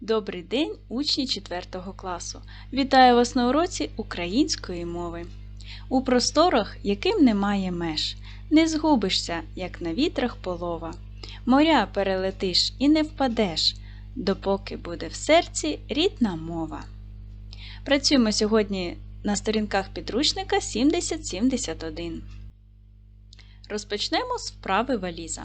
Добрий день, учні 4 класу! Вітаю вас на уроці української мови. У просторах, яким немає меж, не згубишся, як на вітрах полова. Моря перелетиш і не впадеш, допоки буде в серці рідна мова. Працюємо сьогодні на сторінках підручника 7071. Розпочнемо з вправи валіза.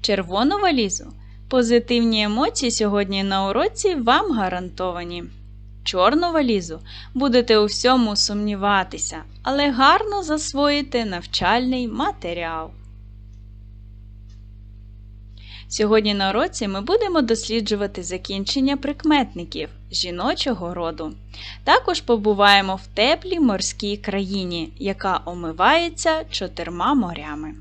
Червону валізу. Позитивні емоції сьогодні на уроці вам гарантовані. Чорну валізу будете у всьому сумніватися, але гарно засвоїте навчальний матеріал. Сьогодні на уроці ми будемо досліджувати закінчення прикметників жіночого роду. Також побуваємо в теплій морській країні, яка омивається чотирма морями.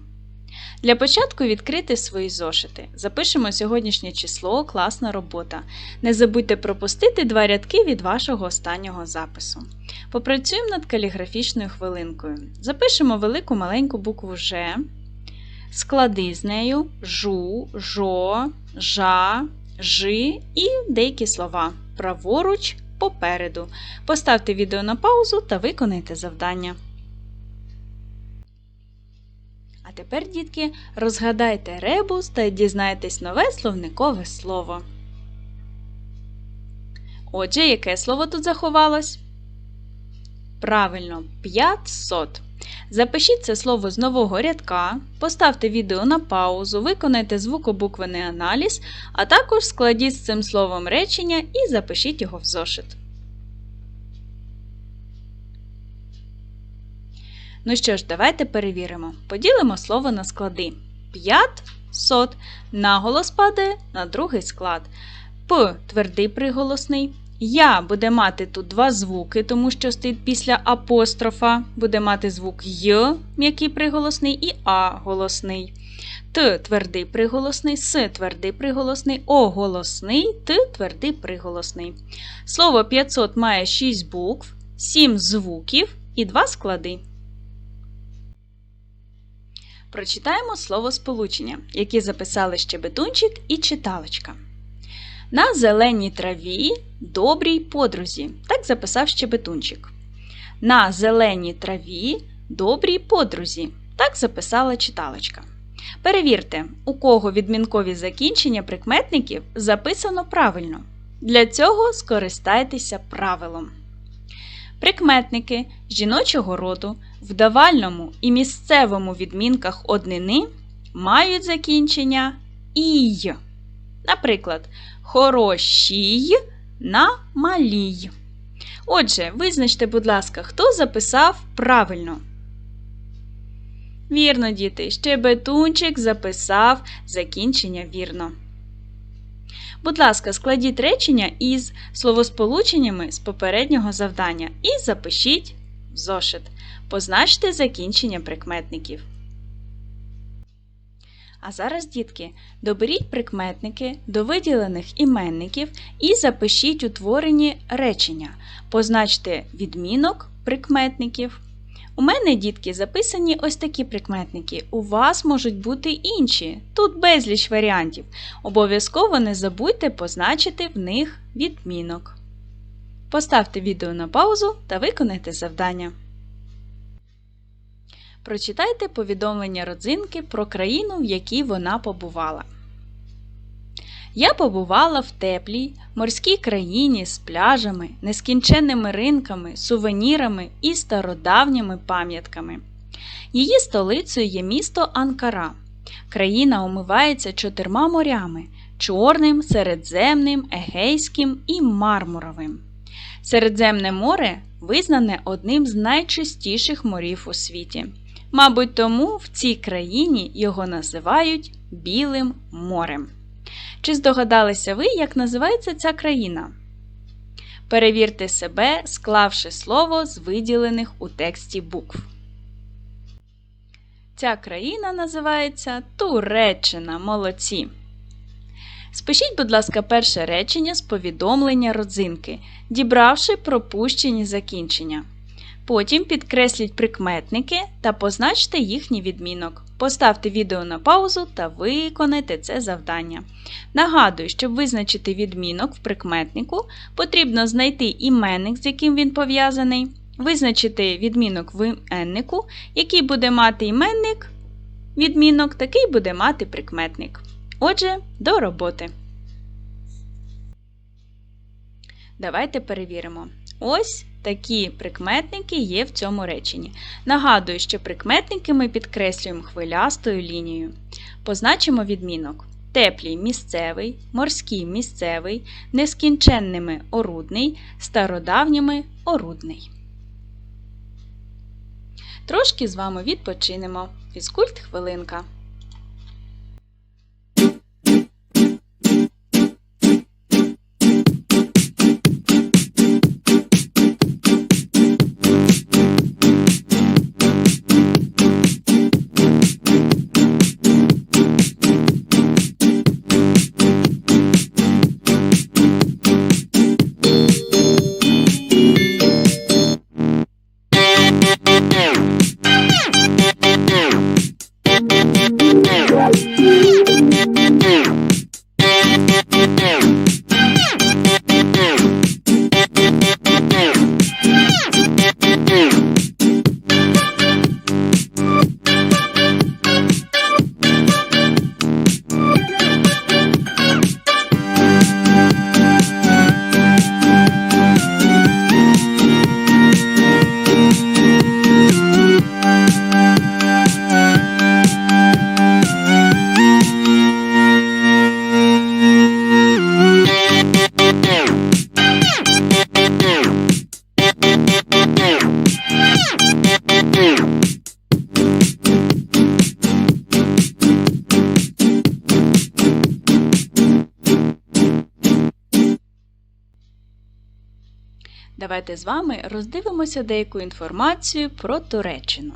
Для початку відкрити свої зошити. Запишемо сьогоднішнє число, класна робота. Не забудьте пропустити два рядки від вашого останнього запису. Попрацюємо над каліграфічною хвилинкою. Запишемо велику маленьку букву Ж, склади з нею жу, жо, жа, жи і деякі слова. Праворуч, попереду. Поставте відео на паузу та виконайте завдання. А тепер, дітки, розгадайте ребус та дізнайтесь нове словникове слово. Отже, яке слово тут заховалось? Правильно, 500. Запишіть це слово з нового рядка, поставте відео на паузу, виконайте звукобуквений аналіз, а також складіть з цим словом речення і запишіть його в зошит. Ну що ж, давайте перевіримо. Поділимо слово на склади. 500. Наголос падає на другий склад. П твердий приголосний. Я буде мати тут два звуки, тому що стоїть після апострофа, буде мати звук Й, м'який приголосний, і А голосний. Т твердий приголосний, С твердий приголосний, О голосний, Т твердий приголосний. Слово 500 має 6 букв, 7 звуків і 2 склади. Прочитаємо слово сполучення, яке записали щебетунчик і читалочка. На зеленій траві добрій подрузі. Так записав щебетунчик. На зеленій траві добрій подрузі. Так записала читалочка. Перевірте, у кого відмінкові закінчення прикметників записано правильно. Для цього скористайтеся правилом. Прикметники жіночого роду в давальному і місцевому відмінках однини мають закінчення ій. Наприклад, хорошій на малій. Отже, визначте, будь ласка, хто записав правильно. Вірно, діти, щебетунчик записав закінчення вірно. Будь ласка, складіть речення із словосполученнями з попереднього завдання і запишіть в зошит. Позначте закінчення прикметників. А зараз, дітки, доберіть прикметники до виділених іменників і запишіть утворені речення. Позначте відмінок прикметників. У мене, дітки, записані ось такі прикметники. У вас можуть бути інші. Тут безліч варіантів. Обов'язково не забудьте позначити в них відмінок. Поставте відео на паузу та виконайте завдання. Прочитайте повідомлення родзинки про країну, в якій вона побувала. Я побувала в теплій морській країні з пляжами, нескінченними ринками, сувенірами і стародавніми пам'ятками. Її столицею є місто Анкара. Країна омивається чотирма морями Чорним, Середземним, Егейським і Мармуровим. Середземне море визнане одним з найчистіших морів у світі. Мабуть, тому в цій країні його називають Білим морем. Чи здогадалися ви, як називається ця країна? Перевірте себе, склавши слово з виділених у тексті букв. Ця країна називається Туреччина. Молодці. Спишіть, будь ласка, перше речення з повідомлення родзинки, дібравши пропущені закінчення. Потім підкресліть прикметники та позначте їхній відмінок. Поставте відео на паузу та виконайте це завдання. Нагадую, щоб визначити відмінок в прикметнику, потрібно знайти іменник, з яким він пов'язаний, визначити відмінок в іменнику, який буде мати іменник, відмінок, такий буде мати прикметник. Отже, до роботи. Давайте перевіримо. Ось такі прикметники є в цьому реченні. Нагадую, що прикметники ми підкреслюємо хвилястою лінією. Позначимо відмінок. Теплій місцевий, морський місцевий, нескінченними орудний, стародавніми орудний. Трошки з вами відпочинемо. Фізкульт хвилинка. Давайте з вами роздивимося деяку інформацію про Туреччину.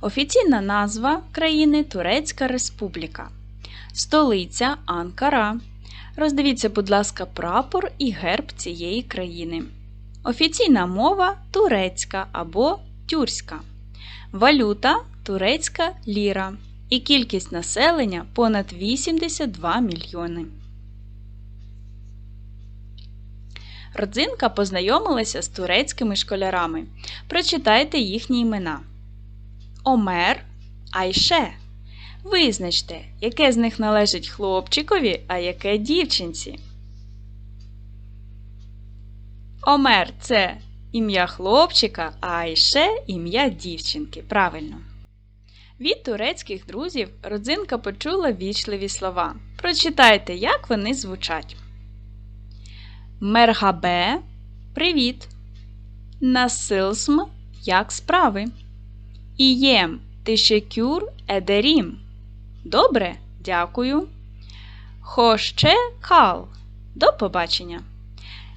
Офіційна назва країни Турецька Республіка. Столиця Анкара. Роздивіться, будь ласка, прапор і герб цієї країни. Офіційна мова турецька або тюрська. Валюта турецька ліра. І кількість населення понад 82 мільйони. Родзинка познайомилася з турецькими школярами. Прочитайте їхні імена. Омер Айше. Визначте, яке з них належить хлопчикові, а яке дівчинці. Омер це ім'я хлопчика, а Айше ім'я дівчинки. Правильно. Від турецьких друзів родзинка почула вічливі слова. Прочитайте, як вони звучать. Мерхабе привіт. Насилсм як справи. Ієм тишекюр едерім. Добре, дякую. Хоще кал. До побачення.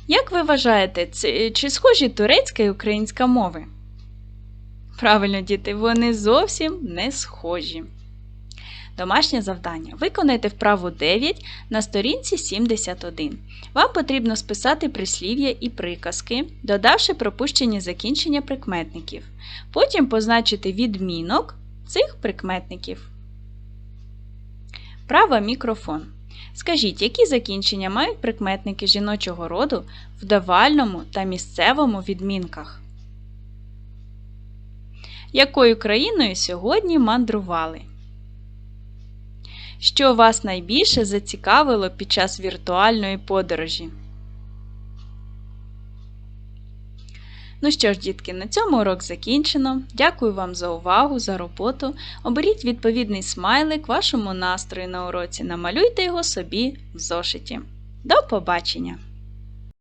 Як ви вважаєте, чи схожі турецька і українська мови? Правильно, діти, вони зовсім не схожі. Домашнє завдання. Виконайте вправу 9 на сторінці 71. Вам потрібно списати прислів'я і приказки, додавши пропущені закінчення прикметників. Потім позначити відмінок цих прикметників. Права мікрофон. Скажіть, які закінчення мають прикметники жіночого роду в давальному та місцевому відмінках? Якою країною сьогодні мандрували? Що вас найбільше зацікавило під час віртуальної подорожі? Ну що ж, дітки, на цьому урок закінчено. Дякую вам за увагу, за роботу. Оберіть відповідний смайлик вашому настрою на уроці. Намалюйте його собі в зошиті. До побачення!